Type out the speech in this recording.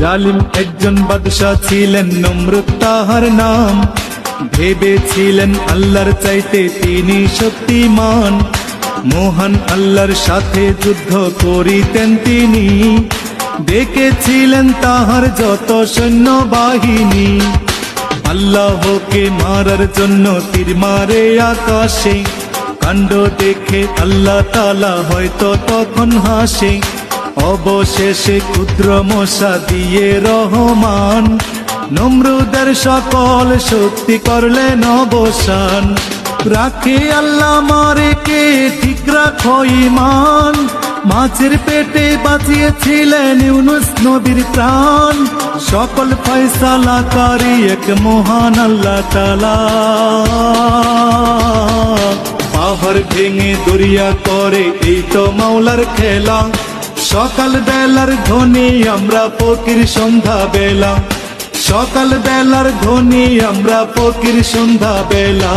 জালিম একজন বাদশাহ ছিলেন নমরুদ তাহার নাম। ভেবেছিলেন আল্লাহর চাইতে তিনি শক্তিমান। মোহন আল্লাহর সাথে যুদ্ধ করিতেন তিনি। দেখেছিলেন তাহার যত সৈন্য বাহিনী আল্লাহকে মারার জন্য তীর মারে আকাশে। কাণ্ড দেখে আল্লাহ তালা হয়তো তখন হাসে। অবশেষে ক্ষুদ্র মশা দিয়ে রহমান। নমরুদের সকল শক্তি করলেন অবসান। রাখে আল্লাহ মারে কে ঠিক রাখো ইমান মাছের পেটে বাঁচিয়েছিলেন ইউনুস নবীর প্রাণ। সকল ফয়সালাকারী এক মহান আল্লাহ তালা পাহাড় ভেঙে দরিয়া করে, এই তো মাওলার খেলা। সকাল বেলার ধ্বনি আমরা ফকির সন্ধ্যা বেলা সকাল বেলার ধ্বনি আমরা ফকির সন্ধ্যা বেলা